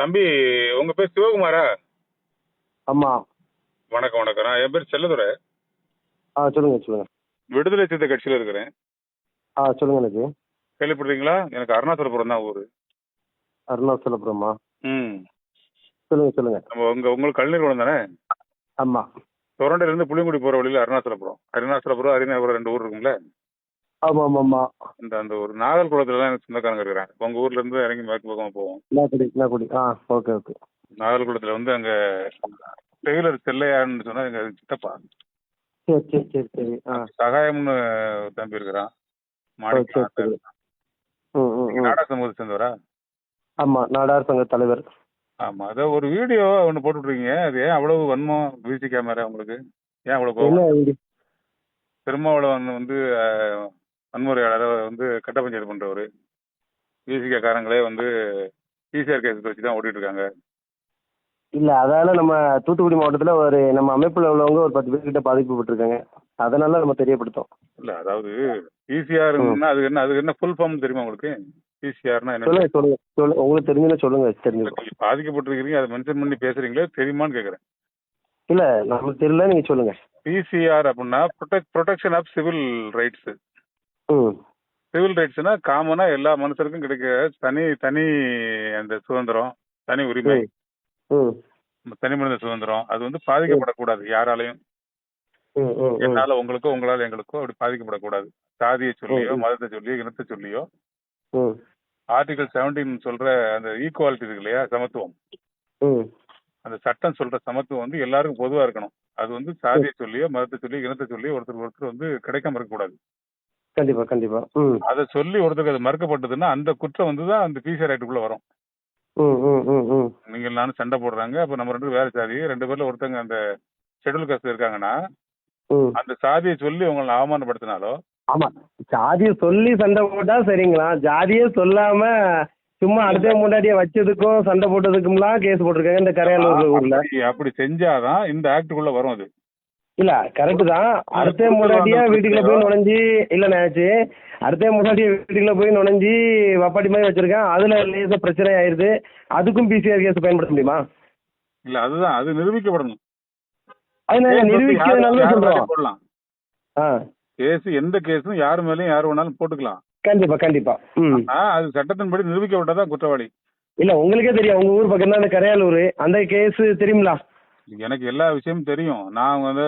தம்பி உங்க பேர் சிவகுமாரா? ஆமா. வணக்கம் வணக்கம். நான் என் பேர் செல்லதுரை. ஆ சொல்லுங்க சொல்லுங்க. விடுதலை சித்த கட்சியில இருக்கிறேன். ஆ சொல்லுங்க எனக்கு கேள்விப்படுறீங்களா எனக்கு அருணாச்சலபுரம் தான் ஊரு. அருணாச்சலபுரமா? ம். சொல்லுங்க சொல்லுங்க. நம்ம உங்க உங்களுக்கு கல்லூரி குளம் தானே? ஆமா. தொரண்டையில இருந்து புளியங்குடி போற வழியில அருணாச்சலபுரம். அருணாச்சலபுரம் அரிநாபுரம் ரெண்டு ஊர் இருக்குங்களே ஆமா ஆமா ஆமா இந்த அந்த ஒரு நாகல் குளத்துல தான் எனக்கு சொந்தக்காரங்க இருக்கிறாங்க. உங்க ஊர்ல இருந்து இறங்கி மேற்கு பக்கமா போவோம். நாக்குடி நாக்குடி ஆ ஓகே ஓகே. நாகல் குளத்துல வந்து அங்க டெய்லர் செல்லையான்னு சொன்னா எங்க சித்தப்பா. சரி சரி சரி சரி. ஆ. சகாயம்னு தம்பி இருக்கிறான். மாணிக்கம் நாடா சமூகத்தை சேர்ந்தவரா? ஆமா நாடார் சங்க தலைவர். ஆமா அத ஒரு வீடியோ ஒன்னு போட்டுட்ருக்கீங்க அது ஏன் அவ்வளவு வன்மம் விசி கேமரா உங்களுக்கு ஏன் அவ்வளவு கோவம்? திருமாவளவன் வந்து வன்முறையாளரை வந்து கட்ட பஞ்சாயத்து பண்றவரு விசிகே காரங்களே வந்து பிசிஆர் கேஸ் வச்சு தான் ஓட்டிட்டு இருக்காங்க இல்ல அதால நம்ம தூத்துக்குடி மாவட்டத்துல ஒரு நம்ம அமைப்புல உள்ளவங்க ஒரு பத்து பேர் கிட்ட பாதிக்கப்பட்டிருக்காங்க அதனால நம்ம தெரியப்படுத்தோம். இல்ல அதாவது பிசிஆர்னா அது என்ன அதுக்கு என்ன ஃபுல் ஃபார்ம் தெரியுமா உங்களுக்கு? பிசிஆர்னா என்ன சொல்லுங்க சொல்லுங்க சொல்லுங்க உங்களுக்கு தெரிஞ்சுன்னா சொல்லுங்க தெரிஞ்சுக்கோ பாதிக்கப்பட்டிருக்கீங்க அதை மென்ஷன் பண்ணி பேசுறீங்களே தெரியுமான்னு கேக்குறேன். இல்ல நமக்கு தெரியல நீங்க சொல்லுங்க. பிசிஆர் அப்படின்னா protect protection of civil rights civil ரைட்ஸ்னா காமனா எல்லா மனுஷருக்கும் கிடைக்கிற தனி தனி அந்த சுதந்திரம் தனி உரிமை. தனி மனித சுதந்திரம். அது வந்து பாதிக்கப்படக்கூடாது யாராலையும். என்னால உங்களுக்கோ உங்களால எங்களுக்கோ அப்படி பாதிக்கப்படக்கூடாது. சாதியை சொல்லியோ. மதத்தை சொல்லியோ இனத்தை சொல்லியோ. ஆர்டிகல் செவன்டீன் சொல்ற அந்த ஈக்குவாலிட்டி இருக்கு இல்லையா சமத்துவம். அந்த சட்டம் சொல்ற சமத்துவம் வந்து எல்லாருக்கும் பொதுவா இருக்கணும். அது வந்து சாதியை சொல்லியோ மதத்தை சொல்லியோ இனத்தை சொல்லியோ ஒருத்தர் ஒருத்தர் வந்து கிடைக்காம இருக்கக்கூடாது. கண்டிப்பா கண்டிப்பா. அதை சொல்லி ஒருத்தருக்கு அது மறுக்கப்பட்டதுன்னா அந்த குற்றம் வந்து தான் அந்த பிசிஆர் ரைட்டுக்குள்ள வரும். நீங்கள் நானும் சண்டை போடுறாங்க. அப்ப நம்ம ரெண்டு வேற சாதி ரெண்டு பேர்ல ஒருத்தங்க அந்த ஷெட்யூல் காஸ்ட் இருக்காங்கன்னா அந்த சாதியை சொல்லி உங்களை அவமானப்படுத்தினாலோ? ஆமா. ஜாதியை சொல்லி சண்டை போட்டா சரிங்களா? ஜாதியே சொல்லாம சும்மா அடுத்த முன்னாடியே வச்சதுக்கும் சண்டை போட்டதுக்கும்லாம் கேஸ் போட்டிருக்காங்க இந்த கரையாளூர் ஊர்ல. அப்படி- அப்படி செஞ்சாதான் இந்த ஆக்டுக்குள்ள வரும் அது. இல்ல கரெக்ட் தான். அடுத்த முன்னாடியே வீட்டுக்குள்ள போய் நுழைஞ்சு இல்ல நேச்சு அடுத்த முன்னாடியே வீட்டுக்குள்ள போய் நுழைஞ்சு வப்பாட்டி மாதிரி வச்சிருக்கேன். அதுல லேசா பிரச்சனை ஆயிருது. அதுக்கும் பிசிஆர் கேஸ் பயன்படுத்த முடியுமா? இல்ல அதுதான். அது நிரூபிக்கப்படணும். அது நிரூபிக்கிறதுனால சொல்றோம். போடலாம். ஆ. கேஸ் எந்த கேஸும் யார் மேலயும் யார் வேணாலும் போட்டுக்கலாம். கண்டிப்பா கண்டிப்பா. அது சட்டத்தின்படி நிரூபிக்கப்பட்டதான் குற்றவாளி. இல்ல உங்களுக்கே தெரியும். உங்க ஊர் பக்கம் தான் அந்த கரையாலூர். அந்த கேஸ் தெரியுங்களா எனக்கு எல்லா விஷயமும் தெரியும். நான் வந்து.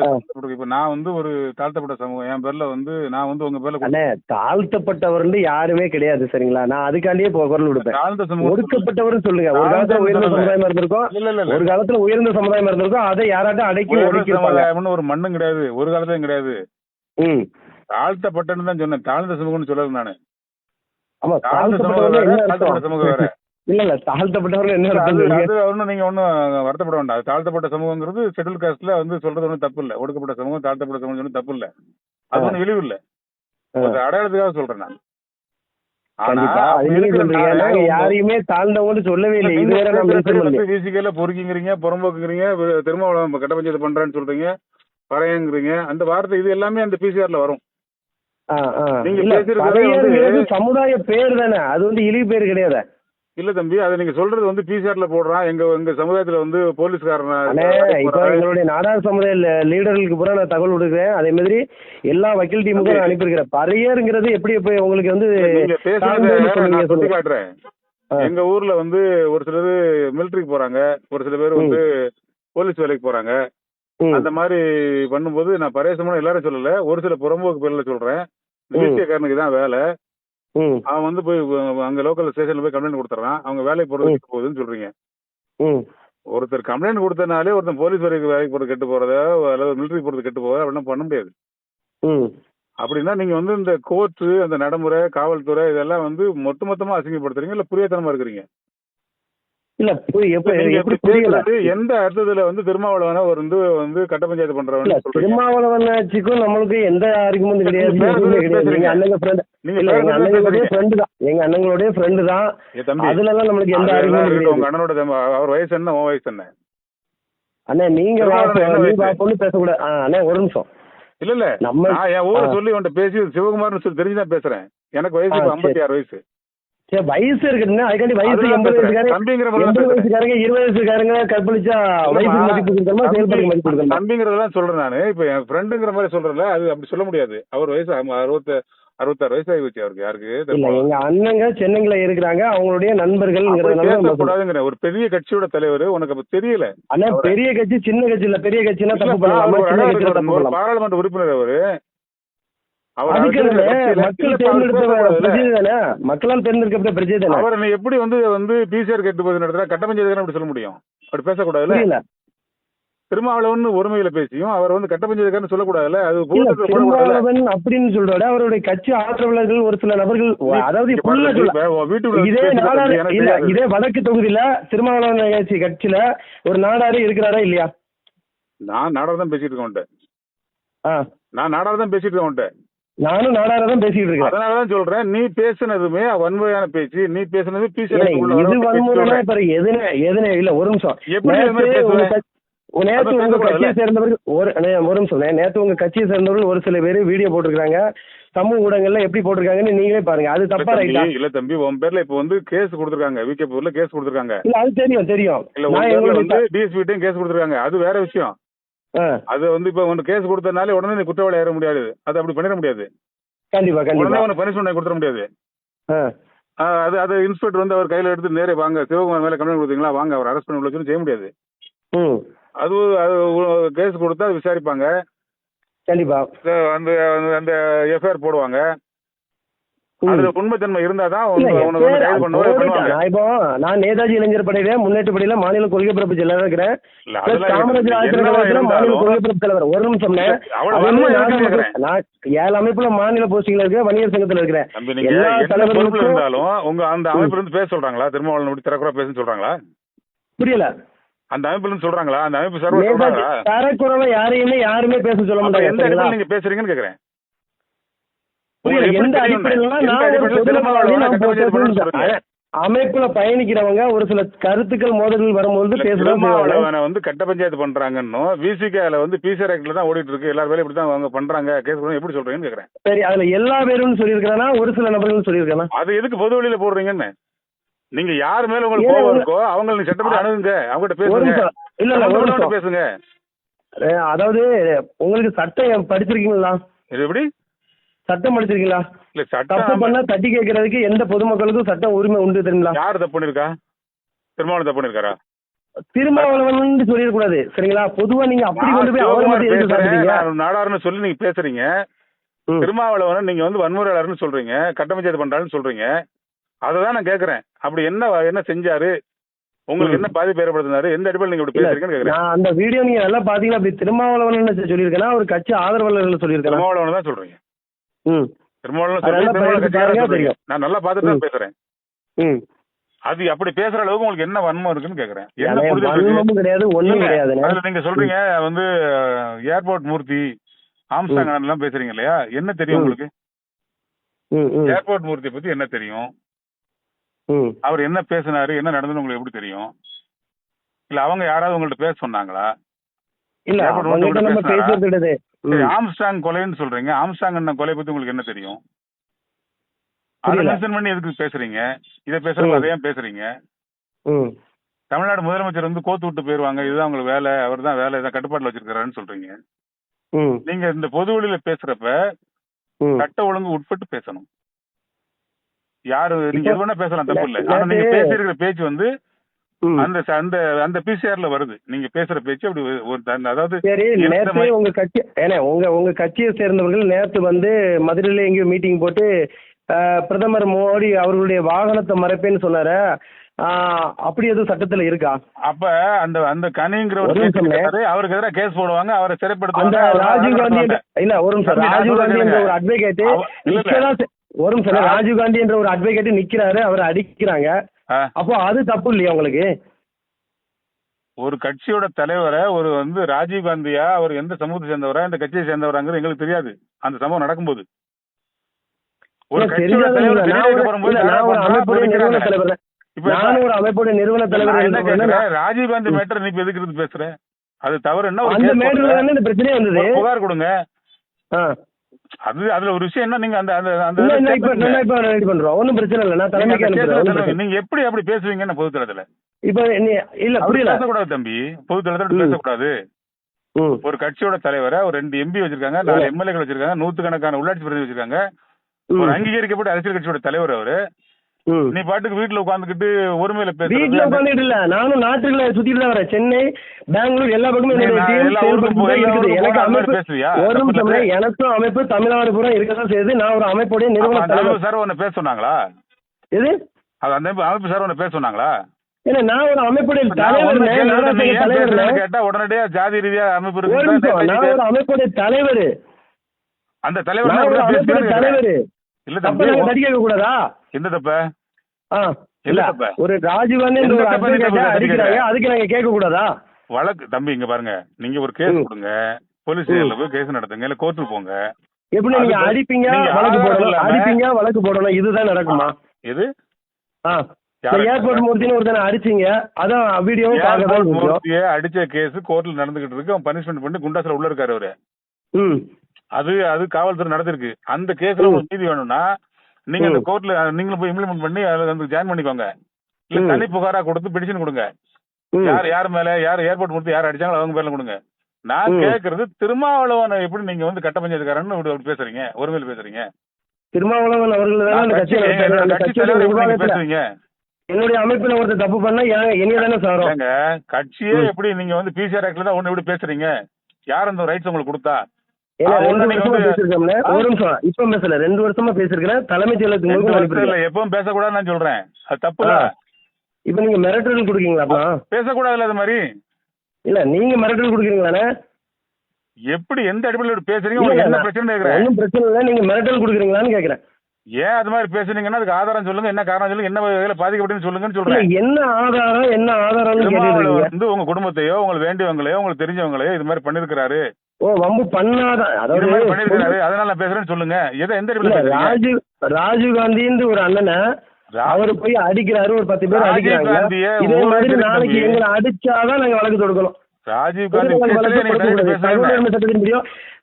இப்ப நான் வந்து ஒரு தாழ்த்தப்பட்ட சமூகம். என் பேர்ல வந்து நான் வந்து உங்க பேர்ல அண்ணே தாழ்த்தப்பட்டவர்னு யாருமே கிடையாது சரிங்களா? நான் அதுக்காண்டியே குரல் கொடுப்பேன். தாழ்ந்த சமூகம் ஒடுக்கப்பட்டவர்னு சொல்லுங்க. ஒரு காலத்துல உயர்ந்த சமுதாயமா இருந்திருக்கும். இல்ல ஒரு காலத்துல உயர்ந்த சமுதாயமா இருந்திருக்கும். அதை யாராட்டும் அடக்கி ஒடுக்கி ஒரு மண்ணும் கிடையாது. ஒரு காலத்தையும் கிடையாது. ம். தாழ்த்தப்பட்டன்னு தான் சொன்னேன். தாழ்ந்த சமூகம்னு சொல்லல நானு. ஆமா தாழ்த்தப்பட்ட சமூகம் வேற. இல்ல இல்ல தாழ்த்தப்பட்டவர்கள் என்ன அது ஒன்றும் நீங்க ஒன்றும் வருத்தப்பட வேண்டாம். தாழ்த்தப்பட்ட சமூகங்கிறது ஷெட்யூல் காஸ்ட்ல வந்து சொல்றது ஒன்றும் தப்பு இல்ல. ஒடுக்கப்பட்ட சமூகம் தாழ்த்தப்பட்ட சமூகம் தப்பு இல்ல. அது ஒன்றும் இழிவு இல்ல. அடையாளத்துக்காக சொல்றேன் நான். யாரையுமே தாழ்ந்தவங்கன்னு சொல்லவே இல்லை இதுவரை விசிக்கல பொறுக்கிங்கிறீங்க புறம்போக்குங்கிறீங்க திருமாவளவன் கட்ட பஞ்சாயத்து பண்றேன்னு சொல்றீங்க பறையங்கிறீங்க அந்த வார்த்தை இது எல்லாமே அந்த பிசிஆர்ல வரும். நீங்க சமுதாய பேர் தானே. அது வந்து இழிவு பேர் கிடையாது. இல்ல தம்பி அதை நீங்க சொல்றது வந்து பிசிஆர்ல போடுறான். எங்க எங்க சமுதாயத்துல வந்து போலீஸ்காரன் இப்போ எங்களுடைய நாடார் சமுதாய லீடர்களுக்கு பூரா நான் தகவல் கொடுக்குறேன். அதே மாதிரி எல்லா வக்கீல் டீமுக்கும் நான் அனுப்பியிருக்கிறேன். பறையருங்கிறது எப்படி இப்போ உங்களுக்கு வந்து பேசுறத. காட்டுறேன். எங்க ஊர்ல வந்து ஒரு சிலர் மிலிட்டரிக்கு போறாங்க. ஒரு சில பேர் வந்து போலீஸ் வேலைக்கு போறாங்க. அந்த மாதிரி பண்ணும்போது நான் பரேசமான எல்லாரும் சொல்லல. ஒரு சில புறம்போக்கு பேர்ல சொல்றேன். காரனுக்கு தான் வேலை. அவன் வந்து போய் அங்க லோக்கல் ஸ்டேஷன்ல போய் கம்ப்ளைண்ட் கொடுத்துறான் அவங்க வேலைக்கு போறது கெட்டு போகுதுன்னு சொல்றீங்க. ஒருத்தர் கம்ப்ளைண்ட் கொடுத்தனாலே ஒருத்தன் போலீஸ் வேலைக்கு வேலைக்கு போறது கெட்டு போறதோ அல்லது மிலிட்டரி போறது கெட்டு போறதோ அப்படின்னா பண்ண முடியாது. அப்படின்னா நீங்க வந்து இந்த கோர்ட்டு அந்த நடைமுறை காவல்துறை இதெல்லாம் வந்து மொத்த மொத்தமா அசிங்கப்படுத்துறீங்க இல்ல புரியத்தனமா இருக்கிறீங்க? இல்ல எப்படி பேசுறது எந்த அர்த்தத்துல வந்து திருமாவளவன ஒரு வந்து வந்து கட்ட பஞ்சாயத்து பண்றவன் சொல்றீங்க? திருமாவளவன் ஆட்சிக்கும் நம்மளுக்கு எந்த ஆர்குமெண்ட் கிடையாது. எங்க அண்ணங்க ஃப்ரெண்ட் இல்ல எங்க அண்ணங்களுடைய. ஃப்ரெண்டு தான். எங்க அண்ணங்களுடைய ஃப்ரெண்டு தான். ஏ தம்பி அதுல எல்லாம் நம்மளுக்கு எந்த ஆர்குமெண்ட். உங்க அண்ணனோட அவர் வயசு என்ன? உன் வயசு என்ன? அண்ணா நீங்க பொண்ணு பேசக்கூடாது. அண்ணா ஒரு நிமிஷம். இல்ல இல்ல. நம்ம என் ஊரை. சொல்லி உன்ட்ட பேசி சிவகுமார்னு சொல்லி தெரிஞ்சுதான் பேசுறேன். எனக்கு வயசு. ஐம்பத்தி ஆறு வயசு. சரி வயசு இருக்குதுன்னா அதுக்காண்டி வயசு எண்பது. வயசுக்காரங்க. வயசுக்காரங்க இருபது வயசுக்காரங்க கற்பழிச்சா வயசுக்கு மதிப்பு கொடுக்கணுமா? செயல்பாட்டுக்கு மதிப்பு கொடுக்கணுமா? தம்பிங்கிறதெல்லாம் சொல்றேன் நானு. இப்ப என் ஃப்ரெண்டுங்கிற மாதிரி சொல்றேன்ல அது அப்படி சொல்ல முடியாது. அவர் வயசு அறுபத்து அறுபத்தாறு வயசு ஆகி வச்சு அவருக்கு. யாருக்கு? எங்க அண்ணங்க சென்னையில இருக்கிறாங்க. அவங்களுடைய. பேசக்கூடாதுங்கிற ஒரு பெரிய கட்சியோட தலைவர் உனக்கு அப்ப தெரியல. அண்ணா பெரிய கட்சி சின்ன கட்சி இல்ல. பெரிய கட்சினா தப்பு பாராளுமன்ற உறுப்பினர் அவரு. மக்களால் தேர்ந்தெடுக்கப்பட்ட பிரஜை தானே? அவர் எப்படி வந்து வந்து பிசிஆர் கேட்டு போது நடத்துறா கட்ட பஞ்சாயத்து அப்படி சொல்ல முடியும்? அப்படி பேசக்கூடாதுல்ல? திருமாவளவன் ஒருமையில பேசியும் அவர் வந்து கட்ட பஞ்சாயத்துக்காரன்னு சொல்லக்கூடாதுல்ல? அது திருமாவளவன் அப்படின்னு சொல்றோட அவருடைய கட்சி ஆதரவாளர்கள் ஒரு சில நபர்கள் அதாவது இதே நாடாரு. இதே வடக்கு தொகுதியில திருமாவளவன் கட்சி கட்சியில ஒரு நாடாரு இருக்கிறாரா இல்லையா? நான் நாடார் தான் பேசிட்டு இருக்கேன் நான் நாடார் தான் பேசிட்டு இருக்கேன். நானும் நாடார தான் பேசிட்டு இருக்கேன் அதனாலதான் சொல்றேன். நீ பேசுனதுமே வன்முறையான பேச்சு. நீ பேசுனது இது வன்முறைனா இப்ப எதுனே எதுனே இல்ல ஒரு நிமிஷம். நேத்து உங்க? கட்சியை சேர்ந்தவர்கள் ஒரு ஒரு நிமிஷம் நேத்து உங்க கட்சியை சேர்ந்தவர்கள் ஒரு சில பேர் வீடியோ போட்டிருக்காங்க சமூக ஊடகங்கள்ல எப்படி போட்டிருக்காங்கன்னு நீங்களே பாருங்க. அது தப்பா ரைட்டா? இல்ல தம்பி உன் பேர்ல இப்ப வந்து கேஸ் கொடுத்திருக்காங்க. விகே கேஸ் கொடுத்திருக்காங்க. இல்ல அது தெரியும் தெரியும். இல்ல உன் பேர்ல வந்து டிஎஸ்பிட்டையும் கேஸ் கொடுத்திருக்காங்க. அது வேற விஷயம். அது வந்து இப்ப உனக்கு கேஸ் கொடுத்தனாலே உடனே நீ குற்றவாளி ஏற முடியாது. அது அப்படி பண்ணிட முடியாது. கண்டிப்பா உடனே கண்டிப்பா உனக்கு பனிஷ்மெண்ட் கொடுத்துட முடியாது. அது அது இன்ஸ்பெக்டர் வந்து அவர் கையில எடுத்து நேரே வாங்க. சிவகுமார் மேல கம்ப்ளைண்ட் கொடுத்தீங்களா? வாங்க அவர் அரெஸ்ட் பண்ணி உள்ள செய்ய முடியாது. அது அது கேஸ் கொடுத்தா விசாரிப்பாங்க. கண்டிப்பா. அந்த அந்த எஃப்ஐஆர் போடுவாங்க. அதுல உண்மைத்தன்மை இருந்தாதான் இப்போ நான் நேதாஜி இளைஞர் படையில முன்னேற்ற படையில மாநில கொள்கை பிறப்பு செயலராக இருக்கிறேன். காமராஜர் ஆசிரியர் மாநில கொள்கை பிறப்பு தலைவர் ஒரு நிமிஷம். நான் ஏழு அமைப்புல மாநில போஸ்டிங்ல இருக்கிறேன் வணிகர் சங்கத்துல இருக்கிறேன். எல்லா தலைவர்களுக்கும் இருந்தாலும் உங்க அந்த அமைப்புல இருந்து பேச சொல்றாங்களா? திருமாவளவன் இப்படி திறக்குறா பேசுன்னு சொல்றாங்களா? புரியல. அந்த அமைப்புல சொல்றாங்களா? அந்த அமைப்பு சொல்றாங்களா? தரக்குறவா யாரையுமே யாருமே பேச சொல்ல மாட்டாங்க எந்த நீங்க பேசுறீங்கன்னு கேக்குறேன். எந்த? அடிப்படையில? அமைப்புல பயணிக்கிறவங்க ஒரு சில கருத்துக்கள் மோதல்கள் வரும்போது திருமாவளவனை வந்து கட்ட பஞ்சாயத்து பண்றாங்கன்னு விசிகால வந்து பிசிஆர் ஆக்ட்ல தான் ஓடிட்டு இருக்கு. எல்லார் வேலையும் இப்படி தான் அவங்க பண்றாங்க. கேஸ் எப்படி சொல்றீங்கன்னு கேக்குறேன். சரி அதுல எல்லா பேரும் சொல்லியிருக்கானா ஒரு சில நபர்கள் சொல்லியிருக்கானா அது எதுக்கு பொது வழியில போடுறீங்கன்னு? நீங்க யார் மேல உங்களுக்கு கோவம் இருக்கோ அவங்க நீங்க சட்டப்படி அணுகுங்க. அவங்ககிட்ட பேசுங்க. இல்ல இல்ல பேசுங்க. அதாவது உங்களுக்கு சட்டம் படிச்சிருக்கீங்களா இது எப்படி? சட்டம் படிச்சிருக்கீங்களா இல்ல தப்பு சட்டம் பண்ணா தட்டி கேட்கறதுக்கு எந்த பொதுமக்களுக்கும் சட்ட உரிமை உண்டு தெரியுங்களா? யார் தப்பு பண்ணிருக்கா திருமாவளவன் தப்பு பண்ணிருக்காரா திருமாவளவன் சொல்லிடக்கூடாது சரிங்களா? பொதுவா நீங்க அப்படி கொண்டு போய் அவரை மட்டும் எடுத்து பேசுறேன், சாப்பிட்டீங்க நான் நாடார்னு சொல்லி நீங்க பேசுறீங்க. ம். திருமாவளவன் நீங்க வந்து வன்முறையாளர்னு சொல்றீங்க. கட்டமைச்சது பண்றாருன்னு சொல்றீங்க. அததான் நான் கேக்குறேன் அப்படி என்ன என்ன செஞ்சாரு? உங்களுக்கு. என்ன பாதிப்பு ஏற்படுத்தினாரு? எந்த அடிப்படையில் நீங்க இப்படி இல்ல, பேசுறீங்கன்னு கேக்குறேன் நான் அந்த வீடியோ நீங்க நல்லா பாத்தீங்கன்னா அப்படி திருமாவளவன் சொல்லியிருக்கேனா ஒரு கட்சி ஆதரவாளர்கள் சொல்லியிருக்கேன் திருமாவளவன் தான் சொல்றீங்க. திருமாவளவன் தெரியும். நான் நல்லா பார்த்துட்டு தான். பேசுறேன். அது அப்படி பேசுற அளவுக்கு உங்களுக்கு என்ன வன்மம் இருக்குன்னு கேக்குறேன். என்ன கிடையாது ஒண்ணும் நீங்க சொல்றீங்க வந்து ஏர்போர்ட் மூர்த்தி ஆம்ஸ்டாங் எல்லாம் பேசுறீங்க இல்லையா? என்ன தெரியும். உங்களுக்கு? ஏர்போர்ட் மூர்த்தியை பத்தி என்ன தெரியும்? அவர் என்ன பேசினாரு என்ன நடந்ததுன்னு உங்களுக்கு எப்படி தெரியும்? இல்ல அவங்க யாராவது உங்கள்ட்ட பேச சொன்னாங்களா? இல்ல பேசுறது. ஆம்ஸ்டாங் கொலைன்னு சொல்றீங்க. ஆம்ஸ்டாங் அண்ணன் கொலை பத்தி உங்களுக்கு என்ன தெரியும்? அதை. மென்ஷன் பண்ணி எதுக்கு பேசுறீங்க? இதை பேசுறப்ப ம். அதை ஏன் பேசுறீங்க? தமிழ்நாடு முதலமைச்சர் வந்து கோத்து விட்டு போயிருவாங்க. இதுதான் உங்களுக்கு வேலை. அவர் தான் வேலை. இதான் கட்டுப்பாட்டுல வச்சிருக்காருன்னு சொல்றீங்க. நீங்க இந்த பொது வழியில பேசுறப்ப சட்ட ஒழுங்கு உட்பட்டு பேசணும். யாரு நீங்க எது வேணா பேசலாம் தப்பு இல்ல ஆனா நீங்க பேசியிருக்கிற பேச்சு வந்து. அந்த அந்த அந்த பிசிஆர்ல வருது. நீங்க பேசுற பேச்சு அப்படி ஒரு- அதாவது சரி மாதிரி- உங்க கட்சி ஏன்னா உங்க உங்க கட்சியை சேர்ந்தவர்கள் நேத்து வந்து மதுரையில எங்கேயோ மீட்டிங் போட்டு பிரதமர் மோடி அவர்களுடைய வாகனத்தை மறைப்பேன்னு சொன்னாரு. அப்படி எதுவும் சட்டத்துல இருக்கா? அப்ப அந்த அந்த கனிங்கிற ஒரு அவருக்கு எதிராக கேஸ் போடுவாங்க அவரை சிறைப்படுத்துவாங்க ராஜீவ் காந்தி இல்ல ஒரு நிமிஷம் ராஜீவ் காந்தி என்ற ஒரு அட்வொகேட் ஒரு நிமிஷம் ராஜீவ் காந்தி என்ற ஒரு அட்வொகேட் நிக்கிறாரு அவரை அடிக்கிறாங்க. அப்போ அது தப்பு இல்லையா உங்களுக்கு? ஒரு கட்சியோட தலைவரை ஒரு வந்து ராஜீவ் காந்தியா அவர் எந்த சமூகத்தை சேர்ந்தவரா இந்த கட்சியை சேர்ந்தவராங்கிறது எங்களுக்கு தெரியாது. அந்த சம்பவம் நடக்கும்போது. ஒரு கட்சியோட தலைவர் நிறுவன தலைவர் ராஜீவ் காந்தி மேட்டர் நீ எதுக்கு இருந்து பேசுற அது தவறு என்ன புகார் கொடுங்க. அது அதுல ஒரு விஷயம் என்ன? நீங்க அந்த அந்த அந்த இப்ப கேட்குறீங்க. நான் இப்ப ரெடி பண்றோம். ஒன்றும் பிரச்சனை இல்லை. நான் தலைமைக்கு அனுப்புறேன் ஒண்ணும் நீங்க எப்படி அப்படி பேசுவீங்கன்னு பொதுத்தளத்துல. இப்ப இல்ல புரியல. பேசக்கூடாது தம்பி. பொதுத்தளத்துல. பேசக்கூடாது. ஒரு கட்சியோட தலைவரை ஒரு ரெண்டு எம்பி வச்சிருக்காங்க நாலு எம்எல்ஏக்கள் வச்சிருக்காங்க நூத்துக்கணக்கான உள்ளாட்சி பிரதிநிதி வச்சிருக்காங்க. ஒரு அங்கீகரிக்கப்பட்ட அரசியல் கட்சியோட தலைவர் அவரு. நீ பாட்டுக்கு வீட்டுல உட்காந்துக்கிட்டு ஒருமையில வீட்டுல பேசுறது உட்காந்துட்டு இல்ல. நானும் நாட்டுல சுத்திட்டு தான் வரேன். சென்னை பெங்களூர் எல்லா பக்கமும் பேசுவியா? ஒரு நிமிஷம் இல்ல. எனக்கும் அமைப்பு தமிழ்நாடு பூரா இருக்கதான் செய்யுது. நான் ஒரு அமைப்புடைய அப்ப நிறுவன அந்த தலைவர். அமைப்பு சார் உன்னை பேச சொன்னாங்களா? எது? அது அந்த அமைப்பு- சார் உன்னை பேச சொன்னாங்களா? ஏன்னா நான் ஒரு அமைப்புடைய தலைவர் கேட்டா உடனடியா ஜாதி ரீதியா அமைப்பு நான் ஒரு அமைப்புடைய தலைவர். அந்த தலைவர் தலைவர். இல்ல தப்ப தம்பி கேட்க கூடாதா எந்த தப்ப? இல்ல? ஒரு ராஜீவானி ஒரு அடிக்கிறாங்க? அதுக்கு நாங்க கேட்க கூடாதா வழக்கு தம்பி இங்க பாருங்க. நீங்க ஒரு கேஸ். கொடுங்க. போலீஸ் ஸ்டேஷன்ல போய் கேஸ் நடத்துங்க. இல்ல கோர்ட்டுக்கு போங்க. எப்படி நீங்க அடிப்பீங்க வழக்கு போடணும். அடிப்பீங்க வழக்கு போடணும். இதுதான் நடக்குமா? எது? ஏர்போர்ட் மூர்த்தின்னு ஒருத்தனை அடிச்சீங்க. அதான் வீடியோவும் பார்க்க ஏர்போர்ட் மூர்த்திய அடிச்ச கேஸ் கோர்ட்ல நடந்துகிட்டு இருக்கு. அவன் பனிஷ்மெண்ட் பண்ணி குண்டாஸ்ல உள்ள இருக்காரு அவரு. அது அது காவல்துறை நடந்திருக்கு அந்த கேஸ்ல. உங்களுக்கு நீதி வேணும்னா நீங்க அந்த. கோர்ட்ல நீங்களும் போய் இம்ப்ளிமெண்ட் பண்ணி அதுல வந்து ஜாயின் பண்ணிக்கோங்க இல்ல. தனி புகாரா கொடுத்து பெடிஷன் கொடுங்க. யார் யார் மேல யார் ஏர்போர்ட் மூர்த்தி யார் அடிச்சாங்களோ அவங்க பேர்ல கொடுங்க நான். கேக்குறது திருமாவளவனை எப்படி நீங்க வந்து கட்ட பஞ்சாயத்துக்காரன்னு பேசுறீங்க ஒருமையில பேசுறீங்க திருமாவளவன் அவர்கள் பேசுவீங்க என்னுடைய அமைப்புல ஒருத்தர் தப்பு பண்ணா ஏன் என்னைய தானே ஏங்க கட்சியே. எப்படி நீங்க வந்து பிசிஆர் ஆக்ட்ல தான் ஒண்ணு எப்படி பேசுறீங்க யார் அந்த ரைட்ஸ் உங்களுக்கு கொடுத்தா ஏன்னா ரெண்டு வருஷமா பேசிருக்கோம்ல? ஒரு நிமிஷம் இப்ப பேசல ரெண்டு வருஷமா பேசிருக்கிறேன் தலைமைச் செயலகத்துக்கு எப்பவும் பேசக்கூடாதுன்னு நான் சொல்றேன். அது தப்பு. இப்ப நீங்க மிரட்டல் கொடுக்கீங்களா பேசக்கூடாதுல்ல அது மாதிரி. இல்ல நீங்க மிரட்டல் கொடுக்குறீங்களாண்ணே எப்படி எந்த அடிப்படையில் பேசுறீங்க? என்ன பிரச்சனை ஒன்றும் பிரச்சனை இல்லை நீங்க மிரட்டல் கொடுக்குறீங்களான்னு கேக்குறேன். ஏன் அது மாதிரி பேசுனீங்கன்னா அதுக்கு ஆதாரம் சொல்லுங்க என்ன காரணம் சொல்லுங்க என்ன வகையில பாதிக்கப்பட்டுன்னு சொல்லுங்கன்னு சொல்றேன். என்ன ஆதாரம் என்ன இருக்கீங்க. வந்து உங்க குடும்பத்தையோ உங்களுக்கு வேண்டியவங்களையோ உங்களுக்கு தெரிஞ்சவங்களையோ இது மாதிரி பண்ணிருக்காரு ஓ வம்பு பண்ணாத அதாவது மாதிரி பண்ணிருக்காரு அதனால நான் பேசுறேன்னு சொல்லுங்க. எதை எந்த ராஜீவ் ராஜீவ் காந்தின்னு ஒரு அண்ணனை அவர் போய் அடிக்கிறாரு ஒரு பத்து பேர் அடிக்கிறாங்க. இதே மாதிரி நாளைக்கு. எங்களை அடிச்சாதான் நாங்க வழக்கு தொடுக்கணும். ராஜீவ் காந்தி சட்டத்தின்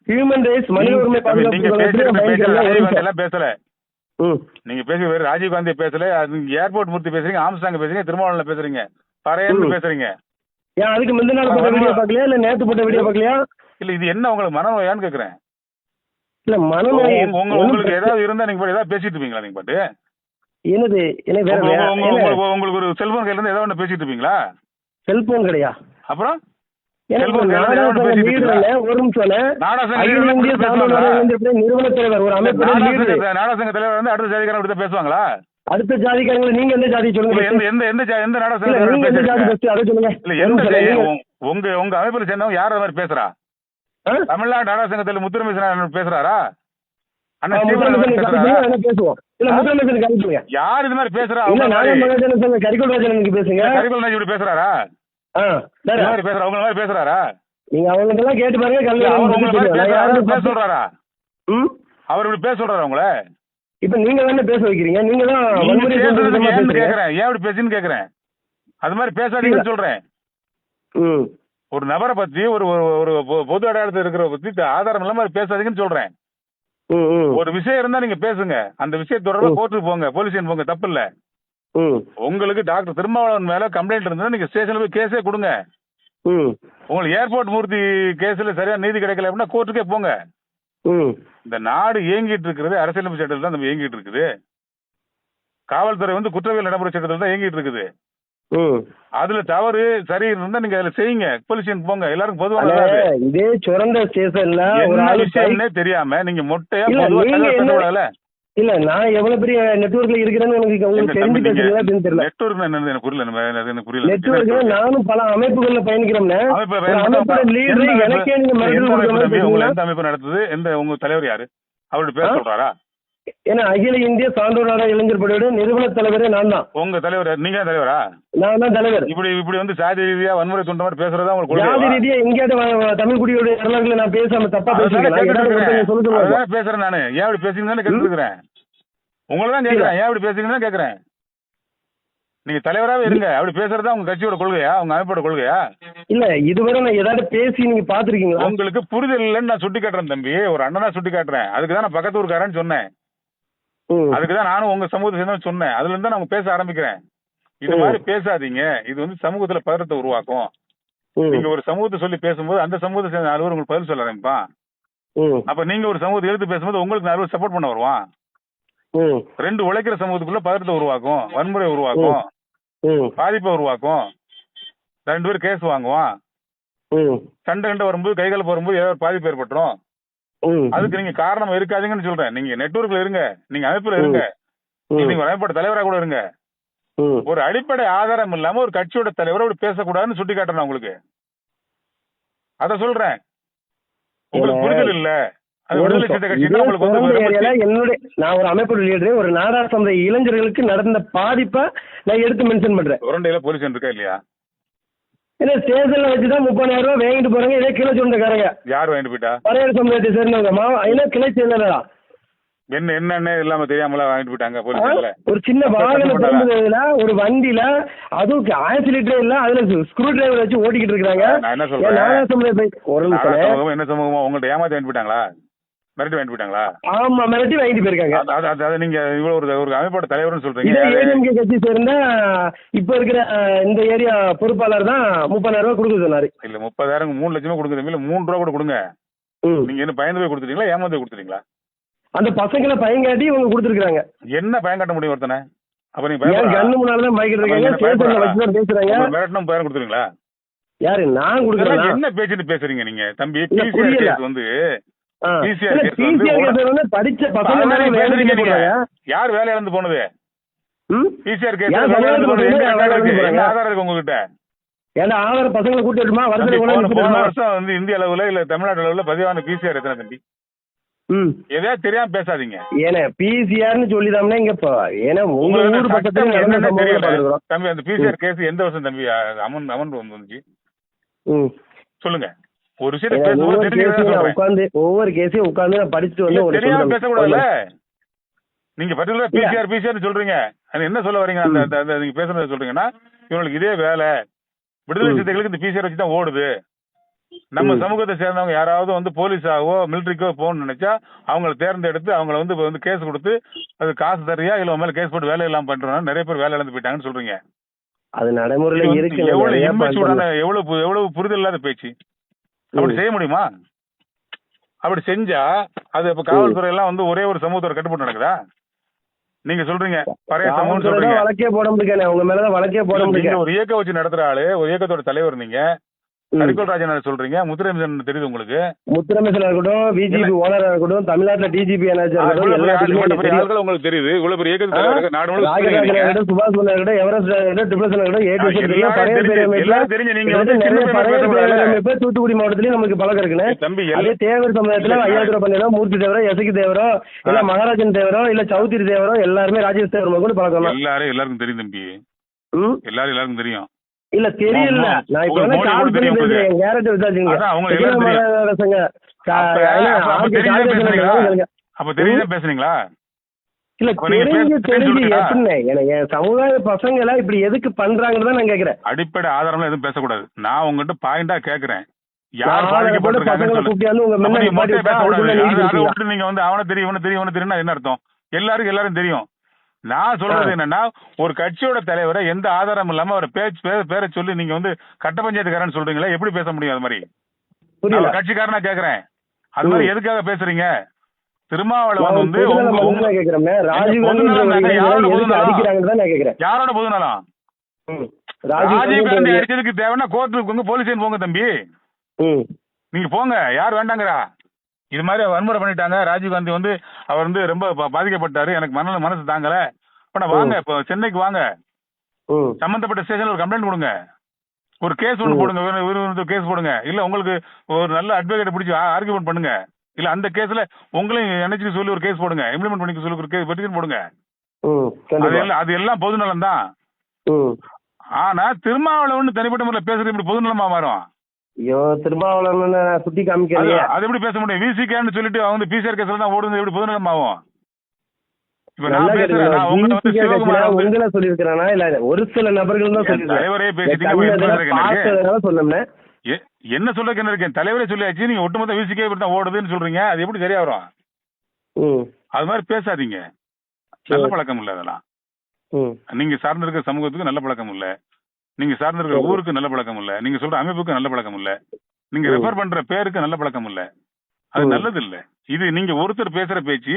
ஹியூமன் ரைட்ஸ் மனித உரிமை பேசல. நீங்க பேர் ராஜீவ் காந்தி பேசல ஏர்போர்ட் மூர்த்தி பேசுறீங்க ஆம்ஸ்டாங் பேசுறீங்க திருமாவளவன்ல பேசுறீங்க. பறையன்னு. பேசுறீங்க. ஏன் அதுக்கு முந்தின நாள் போட்ட. வீடியோ பார்க்கலையா? இல்ல நேத்து போட்ட வீடியோ பார்க்கலையா? இல்ல இது என்ன உங்களுக்கு மனநோயான்னு கேக்குறேன். இல்ல மனநோய் உங்களுக்கு ஏதாவது இருந்தா நீங்க ஏதாவது பேசிட்டு இருப்பீங்களா நீங்க பாட்டு? என்னது? உங்களுக்கு ஒரு செல்போன் கையில இருந்து ஏதாவது ஒண்ணு பேசிட்டு இருப்பீங்களா? செல்போன் கிடையா? அப்புறம்? நாடாசங்க வந்து தலைவர் அடுத்த ஜாதிக்காரன் பேசுவாங்களா? அடுத்த நீங்க எந்த ஜாதி இல்ல சொல்லுங்க எந்த எந்த எந்த எந்த நாடாசங்க உங்க- உங்க அமைப்புல சேர்ந்தவங்க யார் மாதிரி பேசுறா? தமிழ்நாடு நாடாசங்கத்தில் முத்துரமேசன் பேசுறாரா? யார்? இது மாதிரி பேசுறா? இப்படி பேசுறாரா? பேசுறா உங்க மாதிரி பேசுறாரா? நீங்க அவங்களுக்கு எல்லாம் கேட்டு பாருங்க கல்யாணம் பேச சொல்றாரா? அவர் இப்படி பேச சொல்றாரா உங்கள? இப்ப நீங்க தானே பேச வைக்கிறீங்க தான் கேக்குறேன் ஏன் இப்படி பேசுன்னு கேக்குறேன்? அது மாதிரி பேசாதீங்கன்னு சொல்றேன். ஒரு நபரை பத்தி ஒரு ஒரு- பொது அடையாளத்தில் இருக்கிற பத்தி ஆதாரம் இல்லாம பேசாதீங்கன்னு சொல்றேன். ஒரு விஷயம் இருந்தா நீங்க பேசுங்க. அந்த விஷயம் தொடர்பா. கோர்ட்டுக்கு போங்க போலீஸ் போங்க தப்பு இல்ல. உங்களுக்கு டாக்டர் திருமாவளவன் மேல கம்ப்ளைண்ட் இருந்தா நீங்க ஸ்டேஷன்ல போய் கேஸே கொடுங்க. உங்களுக்கு ஏர்போர்ட் மூர்த்தி கேஸ்ல சரியா நீதி கிடைக்கல அப்படின்னா கோர்ட்டுக்கே போங்க. இந்த நாடு இயங்கிட்டு இருக்கிறது அரசியலமைப்பு சட்டத்தில் தான் நம்ம இயங்கிட்டு இருக்குது. காவல்துறை வந்து குற்றவியல் நடைமுறை சட்டத்தில் தான் இயங்கிட்டு இருக்குது. அதுல தவறு சரி இருந்தா நீங்க அதுல செய்யுங்க. போலீஸ் போங்க. தான் அது. இதே சுரண்ட ஸ்டேஷன்ல தெரியாம நீங்க மொட்டையா இல்ல, இல்ல நான் எவ்வளவு பெரிய நெட்வொர்க்ல இருக்கிறேன்னு உங்களுக்கு உங்களுக்கு தெரிஞ்சு பேசுறீங்களா அப்படின்னு தெரியல. நெட்வொர்க் என்னன்னு எனக்கு புரியல எனக்கு புரியல. நெட்வொர்க்ல. நானும் பல அமைப்புகள்ல பயணிக்கிறோம்னே அமைப்போட லீடர்? எனக்கே நீங்க எந்த அமைப்பு நடத்துது? எந்த உங்க தலைவர் யாரு? அவருடைய பேர்? சொல்றாரா? ஏன்னா அகில இந்திய சான்றோர் நாட இளைஞர் படையோட நிறுவன தலைவரே நான் தான். உங்க தலைவர்? நீங்க தலைவரா? நான் தான் தலைவர். இப்படி இப்படி வந்து சாதி ரீதியா வன்முறை தூண்ட மாதிரி பேசுறதா உங்களுக்கு கொள்கையா? ரீதியா எங்கேயாவது தமிழ் குடியோட வரலாறுல நான் பேசாம தப்பா பேசுறேன் பேசுறேன் நானு. ஏன் இப்படி பேசுறீங்கன்னு இருக்கிறேன். உங்களை தான் கேக்குறேன். ஏன் இப்படி பேசுறீங்கன்னு தான் கேக்குறேன். நீங்க தலைவராவே இருங்க. அப்படி பேசுறதா உங்க கட்சியோட கொள்கையா? உங்க அமைப்போட கொள்கையா? இல்ல இதுவரை நான் ஏதாவது பேசி நீங்க பாத்திருக்கீங்களா உங்களுக்கு புரிதல் இல்லைன்னு நான் சுட்டி காட்டுறேன் தம்பி. ஒரு அண்ணனா சுட்டி காட்டுறேன் அதுக்கு தான் நான் பக்கத்து ஊருக்காரன்னு சொன்னேன். ம். அதுக்கு தான் நானும் உங்க சமூகத்தை சேர்ந்தவன் சொன்னேன். அதுல இருந்து நான் பேச ஆரம்பிக்கிறேன். இது. மாதிரி பேசாதீங்க. இது வந்து சமூகத்துல பதறத்தை உருவாக்கும். நீங்க ஒரு சமூகத்தை சொல்லி பேசும்போது அந்த சமூகத்தை சேர்ந்த நாலு பேர் உங்களுக்கு பதில் சொல்ல ஆரம்பிப்பான். அப்ப நீங்க ஒரு சமூகத்தை எடுத்து பேசும்போது உங்களுக்கு நாலு பேர் சப்போர்ட் பண்ண வருவான். ரெண்டு உழைக்கிற சமூகத்துக்குள்ள பதறத்தை உருவாக்கும் வன்முறை உருவாக்கும் பாதிப்பை உருவாக்கும். ரெண்டு பேரும் கேஸ் வாங்குவான். சண்டை கண்டை வரும்போது கைகால வரும்போது ஏதாவது பாதிப்பு ஏற்பட்டுரும். அதுக்கு நீங்க காரணம் இருக்காதீங்கன்னு சொல்றேன். நீங்க நெட்வொர்க்ல இருங்க. நீங்க அமைப்புல இருங்க. நீங்க ஒரு அமைப்போட தலைவரா கூட இருங்க. ஒரு அடிப்படை ஆதாரம் இல்லாம ஒரு கட்சியோட தலைவரை அப்படி பேசக்கூடாதுன்னு சுட்டி காட்டுறேன் உங்களுக்கு. அத சொல்றேன். உங்களுக்கு புரிதல் இல்ல. நான் ஒரு அமைப்பு லீடர் ஒரு நாடார் சமுதாய இளைஞர்களுக்கு நடந்த பாதிப்பை நான் எடுத்து மென்ஷன் பண்றேன். உரண்டையில போலீஸ் இருக்கா இல்லையா? ஏன்னா ஸ்டேஷன்ல வச்சுதான் முப்பதாயிரம் ரூபாய் வாங்கிட்டு போறாங்க. இதே கிளை சொந்தக்காரங்க யார் வாங்கிட்டு போயிட்டா? பறையர் சமுதாயத்தை சேர்ந்தவங்க. மாவ ஏன்னா கிளை சேர்ந்ததா என்ன என்னன்னு இல்லாம தெரியாமல வாங்கிட்டு போயிட்டாங்க போலீஸ்ல ஒரு சின்ன வாகனம்? திரும்புறதுல ஒரு வண்டியில அதுவும் ஆயிரத்தி லிட்டர் இல்ல அதுல ஸ்க்ரூ டிரைவர் வச்சு ஓட்டிக்கிட்டு இருக்காங்க என்ன சொல்றேன்? என்ன சமூகமா உங்கள்ட்ட ஏமாத்தி வாங்கிட்டு போயிட்டாங்களா? மிரட்டி வாங்கிட்டு போயிட்டாங்களா? ஆமா மிரட்டி வாங்கிட்டு போயிருக்காங்க. அது- அது- நீங்க இவ்வளவு ஒரு ஒரு அமைப்போட தலைவர்னு சொல்றீங்க? ஏடிஎம்கே கட்சி சேர்ந்த இப்ப இருக்கிற இந்த ஏரியா பொறுப்பாளர் தான் முப்பதாயிரம் ரூபாய் கொடுக்க சொன்னாரு. இல்ல முப்பதாயிரம் மூணு லட்சமா கொடுக்குறீங்க இல்ல மூணு ரூபா கூட கொடுங்க. நீங்க என்ன பயந்து போய் கொடுத்துட்டீங்களா? ஏமாந்து கொடுத்துட்டீங்களா? அந்த பசங்களை பயங்காட்டி இவங்க கொடுத்துருக்காங்க என்ன பயம் காட்ட முடியும் ஒருத்தனை? அப்ப நீங்க கண்ணு முன்னாலதான் பயக்கிட்டு இருக்காங்க? பேசுறாங்க. மிரட்டணும் பயம் கொடுத்துருங்களா யாரு? நான் கொடுக்குறேன்? என்ன பேச்சுட்டு பேசுறீங்க நீங்க? தம்பி வந்து படிச்ச பசங்க யார் வேலை இழந்து போனது? பிசிஆர் இருக்கு? ஆதாரம் இருக்கு உங்ககிட்ட? ஏன்னா ஆதார பசங்களை வருஷம் வந்து இந்திய அளவுல இல்ல தமிழ்நாடு அளவுல பதிவான பிசிஆர் எத்தனை தம்பி? ம். எதையாவது தெரியாம பேசாதீங்க. ஏன்னா பிசிஆர்னு சொல்லிதாம்னா இங்க இப்போ ஏன்னா உங்க ஊர் பக்கத்துல தெரியல. பார்த்துருக்கோம் தம்பி அந்த பிசிஆர் கேஸ் எந்த வருஷம் தம்பி? அமன் அமன் வந்துச்சு. சொல்லுங்க. ஒரு விஷயத்த உட்காந்து ஒவ்வொரு கேஸையும் உட்காந்து நான் படிச்சுட்டு வந்து தெரியாம. பேசக்கூடாதுல்ல நீங்க பர்டிகுலரா. பிசிஆர் பிசிஆர் சொல்றீங்க அது என்ன சொல்ல வரீங்க அந்த நீங்க பேசுறத சொல்றீங்கன்னா இவங்களுக்கு இதே வேலை விடுதலை. சிறுத்தைகளுக்கு இந்த பிசிஆர் வச்சு தான் ஓடுது நம்ம. சமூகத்தை சேர்ந்தவங்க யாராவது வந்து போலீஸாவோ மிலிட்டரிக்கோ போகணும்னு நினைச்சா அவங்கள தேர்ந்தெடுத்து அவங்கள வந்து இப்ப வந்து கேஸ் கொடுத்து அது காசு தரியா இல்ல மேல கேஸ் போட்டு வேலை இல்லாம பண்றோம் நிறைய பேர் வேலை இழந்து போயிட்டாங்கன்னு சொல்றீங்க அது நடைமுறையில இருக்கு எவ்வளவு. எவ்வளவு எவ்வளவு புரிதல் இல்லாத பேச்சு அப்படி. செய்ய முடியுமா? அப்படி செஞ்சா அது இப்ப காவல்துறை எல்லாம் வந்து ஒரே ஒரு சமூகத்தோட கட்டுப்பட்டு நடக்குதா? நீங்க சொல்றீங்க. பழைய சமூகம் சொல்றீங்க. வழக்கே போட முடியல உங்க மேலதான் வழக்கே போட முடியல ஒரு இயக்கம் வச்சு நடத்துற ஆளு ஒரு இயக்கத்தோட தலைவர் நீங்க. கரிகோல் ராஜன் சொல்றீங்க. முத்துரேசன் தெரியுது உங்களுக்கு? முத்துரமேசனா இருக்கட்டும் பிஜேபி ஓனரா இருக்கட்டும் தமிழ்நாட்டுல டிஜிபி எல்லாத்துக்குமே உங்களுக்கு தெரியுது. இவ்வளவு பெரிய. நாடு சுபாஷ் இருக்கட்டும் எவரெஸ்ட் இருக்கட்டும் டிப்ளசன் இருக்கட்டும் தெரிஞ்சு- நீங்க வந்து தூத்துக்குடி மாவட்டத்திலயும் நமக்கு பழக்கம் இருக்குன்னு. தம்பி அதே தேவர் சமுதாயத்துல ஐயாயிரம் ரூபாய் பண்ணிடோ மூர்த்தி தேவரோ எசகி தேவரோ இல்ல மகாராஜன் தேவரோ இல்ல சௌத்ரி தேவரோ எல்லாருமே ராஜேஷ் தேவர் கூட பழக்கம் எல்லாரும் எல்லாருக்கும் தெரியும் தம்பி? எல்லாரும் எல்லாருக்கும் தெரியும். இல்ல தெரியல. நான் இப்ப மோடி கால் பண்ணி தெரியும் பேசுறேன் கேரக்டர் விசாரிச்சுங்க. அப்ப- தெரிஞ்சுதான் பேசுறீங்களா? இல்ல தெரிஞ்சு தெரிஞ்சு சொல்லுங்க. எப்படின்னு எனக்கு என் சமுதாய பசங்க எல்லாம் இப்படி எதுக்கு பண்றாங்கன்னு தான் நான் கேக்குறேன். அடிப்படை ஆதாரம்லாம் எதுவும் பேசக்கூடாது. நான் உங்ககிட்ட பாயிண்டா கேக்குறேன். யார் வந்து முன்னாடி நீங்க வந்து அவனை தெரியும் இவனை தெரியும் இவனை என்ன அர்த்தம்? எல்லாருக்கும் எல்லாரும் தெரியும். நான் சொல்றது. என்னன்னா ஒரு கட்சியோட தலைவரை எந்த ஆதாரம் இல்லாம அவர் பேச்சு பேர- சொல்லி நீங்க வந்து கட்ட பஞ்சாயத்துக்காரன்னு சொல்றீங்களா எப்படி பேச முடியும் அது மாதிரி? கட்சிக்காரனா கேக்குறேன். அது மாதிரி. எதுக்காக பேசுறீங்க? திருமாவளவன் வந்து யாரோட பொதுநலம்? ராஜீவ் காந்தி அடிச்சதுக்கு தேவைன்னா கோர்ட்டுக்கு போலீஸ் போங்க தம்பி. நீங்க போங்க. யார் வேண்டாங்கிறா? இது மாதிரி வன்முறை பண்ணிட்டாங்க. ராஜீவ் காந்தி வந்து அவர் வந்து ரொம்ப பாதிக்கப்பட்டாரு. எனக்கு மனல மனசு தாங்கல. இப்ப நான் வாங்க இப்போ சென்னைக்கு வாங்க. சம்பந்தப்பட்ட ஸ்டேஷன்ல ஒரு கம்ப்ளைண்ட் கொடுங்க. ஒரு கேஸ் ஒன்று. போடுங்க. ஒரு கேஸ் போடுங்க. இல்ல உங்களுக்கு ஒரு நல்ல அட்வொகேட் பிடிச்சி ஆர்குமெண்ட் பண்ணுங்க. இல்ல அந்த கேஸ்ல உங்களையும் நினைச்சு சொல்லி ஒரு கேஸ் போடுங்க. இம்ப்ளிமெண்ட் பண்ணிக்க சொல்லி ஒரு கேஸ் பெட்டிஷன் போடுங்க. அது எல்லாம் எல்லாம் பொதுநலம் தான் ஆனா திருமாவளவன் தனிப்பட்ட முறையில் பேசுறது இப்படி பொதுநலமா மாறும்? ஐயோ திருமாவளவன் சுத்தி காமிக்கிறீங்க. அது எப்படி பேச முடியும்? விசிகேன்னு சொல்லிட்டு அவங்க வந்து பிசிஆர் கேஸ்ல தான் ஓடுது எப்படி பொதுநலம் ஆகும்? உங்களை சொல்லியிருக்கிறேனா? இல்ல ஒரு சில நபர்கள் தான் என் சொல்லியிருக்கிறேன். தலைவரே பேசிட்டீங்க கண்ணு இப்ப எதிர பேசுறதுக்கு எனக்கு பார்த்ததுனால சொன்னேன். எ- என்ன சொல்றதுக்கு என்ன இருக்கேன் தலைவரே சொல்லியாச்சு நீங்க ஒட்டுமொத்த விசிக்கே இப்படி தான் ஓடுதுன்னு சொல்றீங்க அது எப்படி சரியா வரும் அது மாதிரி பேசாதீங்க. நல்ல. பழக்கம் இல்ல அதெல்லாம். நீங்க சார்ந்திருக்கிற சமூகத்துக்கு நல்ல பழக்கம் இல்ல. நீங்க சார்ந்திருக்கிற சரி. ஊருக்கு நல்ல பழக்கம் இல்ல நீங்க சொல்ற அமைப்புக்கு நல்ல பழக்கம் இல்ல நீங்க. ரெஃபர் பண்ற பேருக்கு நல்ல பழக்கம் இல்ல அது. நல்லது இல்ல இது நீங்க ஒருத்தர் பேசுற பேச்சு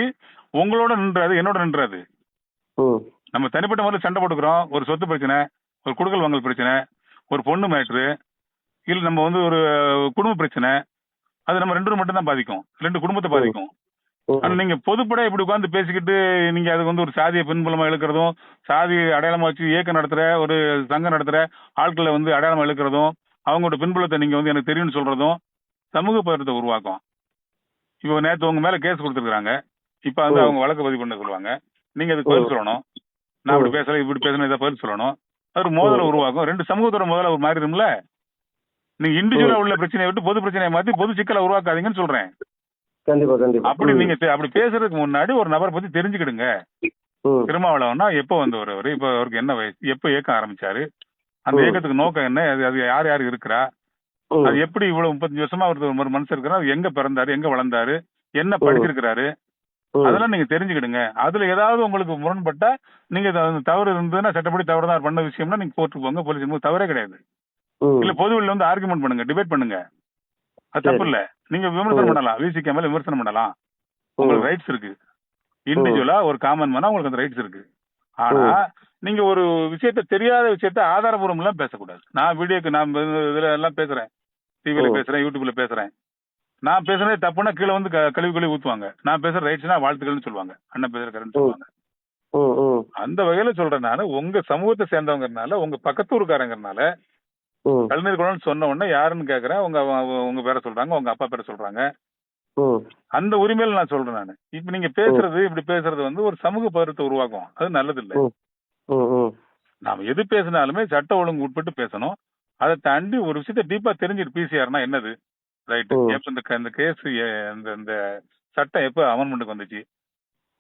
உங்களோட நின்றாது என்னோட நின்றாது. நம்ம தனிப்பட்ட முறையில் சண்டை போட்டுக்கிறோம். ஒரு சொத்து பிரச்சனை ஒரு குடுக்கல் வாங்கல் பிரச்சனை ஒரு பொண்ணு மேட்ரு இல்ல நம்ம வந்து ஒரு குடும்ப பிரச்சனை அது நம்ம ரெண்டு மட்டும் தான் பாதிக்கும். ரெண்டு குடும்பத்தை பாதிக்கும். ஆனா நீங்க பொதுப்பட இப்படி உட்கார்ந்து பேசிக்கிட்டு நீங்க அதுக்கு வந்து ஒரு சாதியை பின்புலமா இழுக்கிறதும் சாதி அடையாளமா வச்சு இயக்கம் நடத்துற ஒரு சங்கம் நடத்துற ஆட்களை வந்து அடையாளமா இழுக்கிறதும் அவங்களோட பின்புலத்தை நீங்க வந்து எனக்கு தெரியும்னு சொல்றதும் சமூக பதற்றத்தை உருவாக்கும். இப்போ நேத்து உங்க மேல கேஸ் கொடுத்துருக்காங்க இப்ப வந்து. அவங்க வழக்கு பதிவு பண்ண சொல்லுவாங்க. நீங்க அதுக்கு பதில். சொல்லணும். நான் இப்படி. பேசல இப்படி பேசணும் இதை பதில் சொல்லணும். அது ஒரு மோதலை. உருவாக்கும். ரெண்டு சமூகத்தோட மோதலை ஒரு மாறிடும்ல நீங்க இண்டிவிஜுவலா உள்ள பிரச்சனையை விட்டு பொது பிரச்சனையை மாத்தி பொது சிக்கலை உருவாக்காதீங்கன்னு சொல்றேன். கண்டிப்பா கண்டிப்பா. அப்படி. நீங்க அப்படி பேசுறதுக்கு முன்னாடி ஒரு நபரை பத்தி தெரிஞ்சுக்கிடுங்க. திருமாவளவன்னா எப்போ வந்தவர் அவரு இப்ப அவருக்கு என்ன வயசு எப்போ இயக்கம் ஆரம்பிச்சாரு? அந்த. இயக்கத்துக்கு நோக்கம் என்ன? அது அது யார் யார் இருக்கிறா. அது எப்படி இவ்வளவு முப்பத்தஞ்சு வருஷமா ஒருத்தர் ஒரு மனுஷன் இருக்கிறா அது எங்க பிறந்தாரு எங்க வளர்ந்தாரு என்ன படிச்சிருக்கிறாரு. அதெல்லாம் நீங்க தெரிஞ்சுக்கிடுங்க. அதுல ஏதாவது உங்களுக்கு முரண்பட்டா நீங்க தவறு இருந்ததுன்னா சட்டப்படி தவறு தான் பண்ண விஷயம்னா நீங்க கோர்ட்டுக்கு போங்க போலீஸ் தவறே கிடையாது. இல்ல பொதுவெளியில வந்து ஆர்குமெண்ட் பண்ணுங்க டிபேட் பண்ணுங்க. அது. தப்பு இல்ல. நீங்க விமர்சனம். பண்ணலாம் விசிக்க மேல விமர்சனம் பண்ணலாம். உங்களுக்கு ரைட்ஸ் இருக்கு இண்டிவிஜுவலா ஒரு காமன் மேனா உங்களுக்கு அந்த ரைட்ஸ் இருக்கு ஆனா நீங்க ஒரு விஷயத்த தெரியாத விஷயத்த ஆதாரபூர்வம் எல்லாம் பேசக்கூடாது நான் வீடியோக்கு நான் இதுல எல்லாம் பேசுறேன் டிவில. பேசுறேன் யூடியூப்ல பேசுறேன் நான் பேசுறதே தப்புனா கீழே வந்து கழுவி கழுவி ஊத்துவாங்க நான் பேசுற ரைட்ஸ்னா வாழ்த்துக்கள்னு சொல்லுவாங்க அண்ணன் பேசுற சொல்லுவாங்க. அந்த வகையில சொல்றேன் நானு உங்க சமூகத்தை சேர்ந்தவங்கறனால உங்க பக்கத்தூருக்காரங்கறனால ம். கலைஞர் குணம்னு சொன்ன உடனே யாருன்னு கேக்குறேன். உங்க உங்க பேரை சொல்றாங்க உங்க அப்பா பேரை சொல்றாங்க. அந்த உரிமையில நான் சொல்றேன் நானு. இப்ப நீங்க பேசுறது இப்படி பேசுறது வந்து ஒரு சமூக பருவத்தை உருவாக்கும். அது நல்லது இல்ல. நாம எது பேசினாலுமே சட்ட ஒழுங்கு உட்பட்டு பேசணும். அதை தாண்டி ஒரு விஷயத்த டீப்பா தெரிஞ்சிட்டு பிசிஆர்னா என்னது? ரைட். எப்ப இந்த கேஸ் இந்த இந்த சட்டம் எப்ப அமெண்ட்மெண்ட்டுக்கு வந்துச்சு?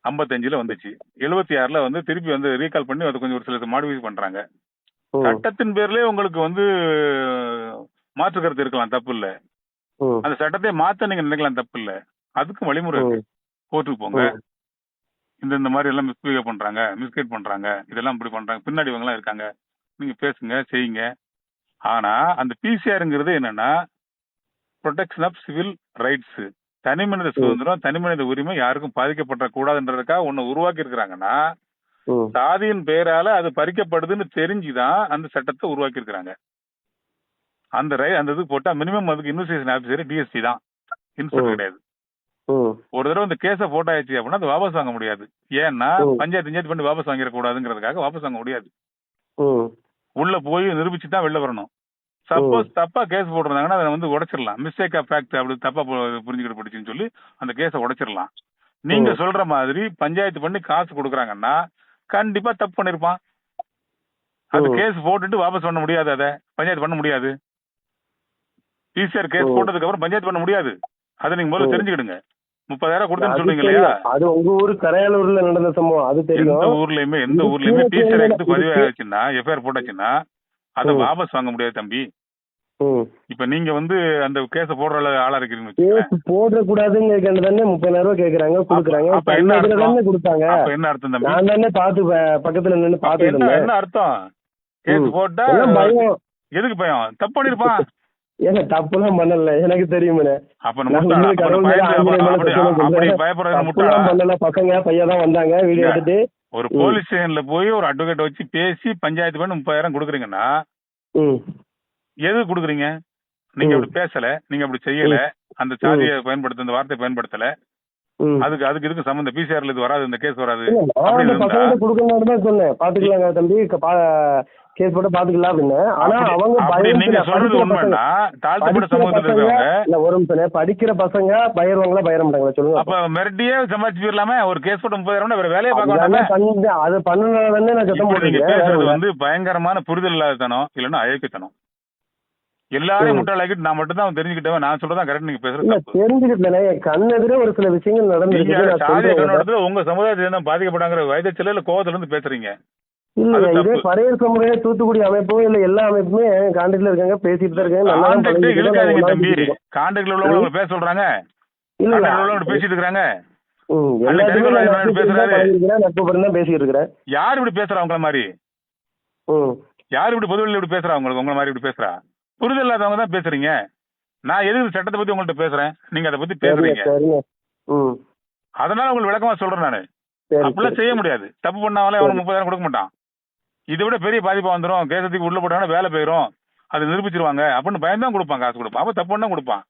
ஐம்பத்தஞ்சுல வந்துச்சு. எழுபத்தி ஆறுல வந்து திருப்பி வந்து ரீகால் பண்ணி அது கொஞ்சம் ஒரு சில மாடிஃபை பண்றாங்க. சட்டத்தின் பேர்லயே உங்களுக்கு வந்து மாற்று கருத்து இருக்கலாம் தப்பு இல்ல. அந்த சட்டத்தை மாத்த நீங்க நினைக்கலாம் தப்பு இல்ல அதுக்கும் வழிமுறை இருக்கு. கோர்ட்டுக்கு போங்க. இந்த இந்த மாதிரி எல்லாம் மிஸ்பிஹேவ் பண்றாங்க மிஸ்கைட் பண்றாங்க இதெல்லாம் இப்படி பண்றாங்க பின்னாடி எல்லாம் இருக்காங்க நீங்க பேசுங்க செய்யுங்க ஆனா அந்த பிசிஆருங்கிறது என்னன்னா ப்ரொடெக்ஷன் ஆஃப் சிவில் ரைட்ஸ் தனி மனித சுதந்திரம் தனி மனித உரிமை யாருக்கும் பாதிக்கப்பட கூடாதுன்றதுக்காக ஒண்ணு உருவாக்கி இருக்கிறாங்கன்னா. சாதியின் பெயரால அது பறிக்கப்படுதுன்னு தெரிஞ்சுதான் அந்த சட்டத்தை உருவாக்கி இருக்கிறாங்க அந்த ரை அந்த இது போட்டா மினிமம் அதுக்கு investigation officer D S P தான் இன்ஸ்பெக்டர். கிடையாது. ஒரு தடவை இந்த கேஸ போட்டாச்சு அப்படின்னா அது வாபஸ் வாங்க முடியாது ஏன்னா. பஞ்சாயத்து பஞ்சாயத்து பண்ணி வாபஸ் வாங்கிட கூடாதுங்கிறதுக்காக வாபஸ் வாங்க முடியாது. உள்ள போய் நிரூபிச்சு தான் வெளில வரணும் சப்போஸ் தப்பா கேஸ் போட்டிருந்தாங்கன்னா அதை வந்து உடைச்சிடலாம் மிஸ்டேக் ஆஃப் ஃபேக்ட் அப்படி தப்பா புரிஞ்சுக்கிட்டு போடுச்சுன்னு சொல்லி அந்த கேஸை உடைச்சிடலாம் நீங்க. சொல்ற மாதிரி பஞ்சாயத்து பண்ணி காசு கொடுக்குறாங்கன்னா கண்டிப்பா தப்பு பண்ணிருப்பான் அது. கேஸ் போட்டுட்டு வாபஸ் பண்ண முடியாது அதை பஞ்சாயத்து பண்ண முடியாது பிசிஆர் கேஸ். போட்டதுக்கு அப்புறம் பஞ்சாயத்து பண்ண முடியாது அதை நீங்க முதல்ல. தெரிஞ்சுக்கிடுங்க முப்பதாயிரம் கொடுத்தேன்னு சொல்றீங்க இல்லையா. அது உங்க ஊரு கரையாலூர்ல நடந்த சம்பவம் அது எந்த தெரியும் ஊர்லயுமே எந்த ஊர்லயுமே பிசிஆர் கீழே ஆக்ட் பதிவு இருக்கு. ஆச்சுன்னா எஃப்ஐஆர் போட்டாச்சுன்னா அதை. வாபஸ் வாங்க முடியாது தம்பி. இப்ப நீங்க வந்து அந்த கேஸ போடுற ஆளா வச்சுக்கோங்களேன். கேஸ் போட கூடாதுன்னு தானே முப்பதாயிரம் ரூபாய் கேக்குறாங்க கொடுக்குறாங்க. அப்ப- என்ன அர்த்தம்? தானே கொடுத்தாங்க. அப்ப என்ன அர்த்தம் தம்பி? நான் தானே பாத்து பக்கத்துல நின்னு பாத்துட்டு என்ன அர்த்தம்? கேஸ். போட்டா பயம். எதுக்கு பயம்? தப்பு பண்ணிருப்பான் ஏங்க தப்புலாம் பண்ணல. எனக்கு தெரியுமே பண்ணல. பசங்க பையன் தான் வந்தாங்க வீடியோ. எடுத்துட்டு. ஒரு. போலீஸ் ஸ்டேஷன்ல போய் ஒரு அட்வொகேட் வச்சு பேசி பஞ்சாயத்து பண்ணி முப்பதாயிரம் கொடுக்குறீங்கன்னா எது கொடுக்குறீங்க? நீங்க. அப்படி பேசல நீங்க அப்படி செய்யல அந்த சாதியை பயன்படுத்த இந்த வார்த்தையை பயன்படுத்தல அதுக்கு அதுக்கு இதுக்கு சம்பந்தம் பிசிஆர்ல இது வராது இந்த கேஸ் வராது. அந்த சொன்னேன். பாத்துக்கலாங்க தம்பி கேஸ் போட்டு பாத்துக்கலாம் அப்படின்னு. ஆனா அவங்க நீங்க சொல்றது உண்மைன்னா தாழ்த்தப்பட்ட சமூகத்துல இல்ல ஒரு நிமிஷம் படிக்கிற பசங்க பயிர்வாங்களா பயிர மாட்டாங்களா? சொல்லுங்க. அப்ப மிரட்டியே சமாளிச்சு போயிடலாமே? ஒரு கேஸ் போட்டு முப்பதாயிரம் வேற வேலையை பார்க்க பண்ண- அது பண்ணனால நான் சத்தம் போட்டுருக்கேன் பேசுறது வந்து பயங்கரமான புரிதல் இல்லாதத்தனம் இல்லைன்னா அழைக்கத்தனம் எல்லாரையும். முட்டாளாக்கிட்டு நான் மட்டும் தான் தெரிஞ்சுக்கிட்டேன் நான் சொல்றதான் கரெக்ட் நீங்க தப்பு. தெரிஞ்சுக்கிட்டேன். கண்ணெதிரே ஒரு சில விஷயங்கள் நடந்திருக்கு. சாதிய உங்க சமுதாயத்துல என்ன பாதிக்கப்படாங்கிற வயதச்சில இல்ல கோவத்துல இருந்து பேசுறீங்க. இல்ல இதே சமுதாயம் தூத்துக்குடி அமைப்பும் இல்ல எல்லா அமைப்புமே கான்டாக்ட்ல இருக்காங்க பேசிட்டு தான் இருக்காங்க. தான் இழுக்காதீங்க தம்பி. கான்டாக்ட்ல உள்ளவங்க பேச சொல்றாங்க. இல்ல பேசிட்டு இருக்காங்க தான் தான் யார் இப்படி பேசுறா உங்கள மாதிரி? யார் இப்படி பொதுவெளியில் இப்படி பேசுறா உங்களுக்கு? உங்களை மாதிரி இப்படி பேசுறா? புரிதல் இல்லாதவங்க தான் பேசுறீங்க. நான் எதுக்கு சட்டத்தை பத்தி உங்கள்ட்ட பேசுறேன்? நீங்க அதை பத்தி பேசுறீங்க. அதனால உங்களுக்கு விளக்கமா சொல்றேன் நானு. அப்படிலாம். செய்ய முடியாது. தப்பு பண்ணாலே அவனுக்கு முப்பதாயிரம் கொடுக்க மாட்டான். இதை விட பெரிய பாதிப்பா வந்துரும். கேசத்துக்கு உள்ள போட்டாங்கன்னா வேலை போயிரும். அது நிரூபிச்சிருவாங்க. அப்படின்னு பயந்தான் கொடுப்பான். காசு கொடுப்பான். அப்ப தப்பு பண்ணா கொடுப்பான்.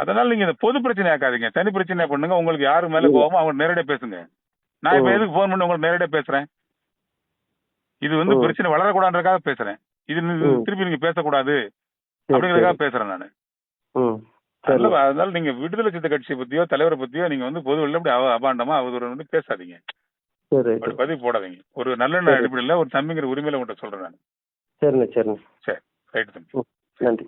அதனால நீங்க இந்த பொது பிரச்சனை ஆக்காதீங்க. தனி பிரச்சனை பண்ணுங்க. உங்களுக்கு யாரு மேல கோவமோ அவங்க நேரடியா பேசுங்க. நான் இப்ப. எதுக்கு போன் பண்ணி உங்களுக்கு நேரடியா பேசுறேன்? இது வந்து. பிரச்சனை வளரக்கூடாதுக்காக பேசுறேன். இது. திருப்பி நீங்க பேசக்கூடாது அப்படிங்கறதுக்காக. பேசுறேன் நானு. அதனால நீங்க விடுதலை சித்த கட்சியை பத்தியோ தலைவரை பத்தியோ நீங்க வந்து பொது வெளில அப்படி அபாண்டமா அவதூறு வந்து பேசாதீங்க. பதிவு போடாதீங்க. ஒரு நல்லெண்ண. அடிப்படையில் ஒரு தம்பிங்கிற உரிமையில உங்கள்கிட்ட சொல்றேன் நான். சரிண்ணே சரிண்ணே. சரி. ரைட் தம்பி. நன்றி.